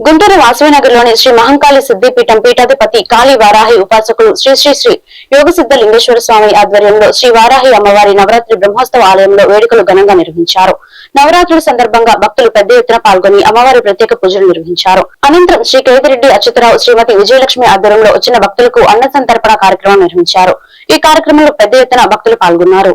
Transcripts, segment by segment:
గుంటూరు వాసవినగర్లోని శ్రీ మహంకాళి సిద్దిపీఠం పీఠాధిపతి కాళీ వారాహి ఉపాసకులు శ్రీ శ్రీ శ్రీ యోగసిద్ధ లింగేశ్వర స్వామి ఆధ్వర్యంలో శ్రీ వారాహి అమ్మవారి నవరాత్రి బ్రహ్మోత్సవ ఆలయంలో వేడుకలు ఘనంగా నిర్వహించారు. నవరాత్రుల సందర్భంగా భక్తులు పెద్ద ఎత్తున పాల్గొని అమ్మవారి ప్రత్యేక పూజలు నిర్వహించారు. అనంతరం శ్రీ కేతిరెడ్డి అచ్యుతరావు శ్రీమతి విజయలక్ష్మి ఆధ్వర్యంలో వచ్చిన భక్తులకు అన్న సంతర్పణ కార్యక్రమం నిర్వహించారు. ఈ కార్యక్రమంలో పెద్ద ఎత్తున భక్తులు పాల్గొన్నారు.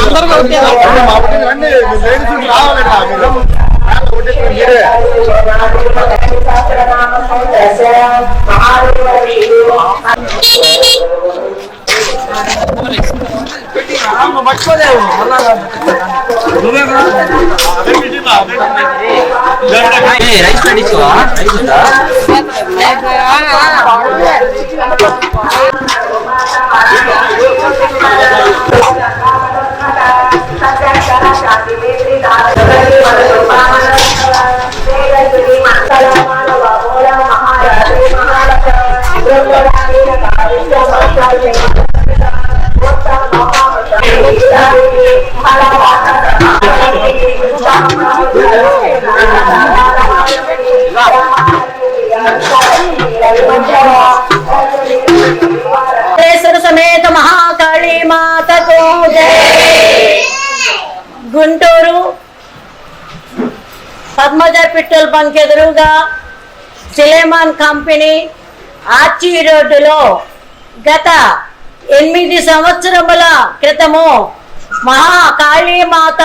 అందరూ రండి లేడీస్ రావాలండి మీరే రైస్ పండించువా రైస్ ఉందా వెంకటేశ్వర సమేత మహాకాళీ మాతకు గుంటూరు పద్మజ పిట్టల్ బంక్ ఎదురుగా సిలేమాన్ కంపెనీ ఆర్చి రోడ్డులో గత ఎనిమిది సంవత్సరముల క్రితము మహాకాళీమాత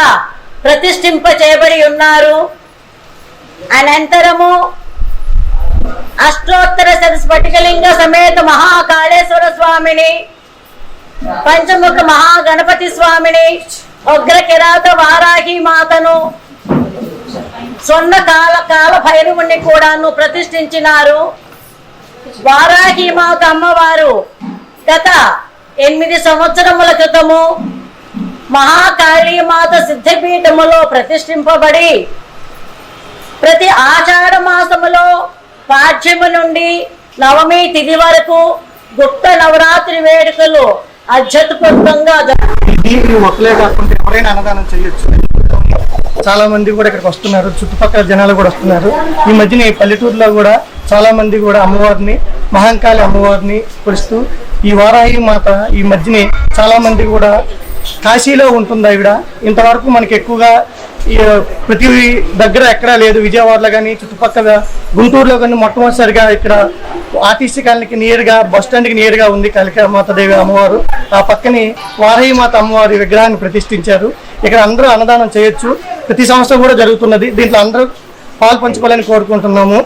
ప్రతిష్ఠింప చేయబడి ఉన్నారు. అనంతరము అష్టోత్తర స్ఫటికలింగ సమేత మహాకాళేశ్వర స్వామిని పంచముఖ మహాగణపతి స్వామిని ఉగ్ర కిరాత వారాహి మాతను సొన్న కాల కాల భైరవుణ్ణి కూడాను ప్రతిష్ఠించినారు. వారాహి మాత అమ్మవారు. గత ఎనిమిది సంవత్సరముల క్రితము మహాకాళీమాత సిద్ధిపీఠములో ప్రతిష్ఠింపబడి ప్రతి ఆషాఢ మాసములో పాఠ్యము నుండి నవమి తిథి వరకు గుప్త నవరాత్రి వేడుకలు అత్యద్భుతంగా జరు- కాకుండా ఎవరైనా అన్నదానం చేయొచ్చు. చాలా మంది కూడా ఇక్కడికి వస్తున్నారు. చుట్టుపక్కల జనాలు కూడా వస్తున్నారు. ఈ మధ్యన ఈ పల్లెటూరులో కూడా చాలా మంది కూడా అమ్మవారిని మహంకాళి అమ్మవారిని కొలుస్తూ ఈ వారాహి మాత ఈ మధ్యనే చాలా మంది కూడా కాశీలో ఉంటుంది ఆవిడ ఇంతవరకు మనకి ఎక్కువగా ఈ ప్రతి దగ్గర ఎక్కడా లేదు. విజయవాడలో కానీ చుట్టుపక్కల గుంటూరులో కానీ మొట్టమొదటిసారిగా ఇక్కడ ఆర్టీసీ కాలనీకి నియర్గా బస్ స్టాండ్కి నియర్గా ఉంది కాళికా అమ్మవారు. ఆ పక్కనే వారాహి మాత అమ్మవారి విగ్రహాన్ని ప్రతిష్ఠించారు. ఇక్కడ అందరూ అన్నదానం చేయొచ్చు. ప్రతి సంవత్సరం కూడా జరుగుతున్నది. దీంట్లో అందరూ పాలు పంచుకోవాలని కోరుకుంటున్నాము.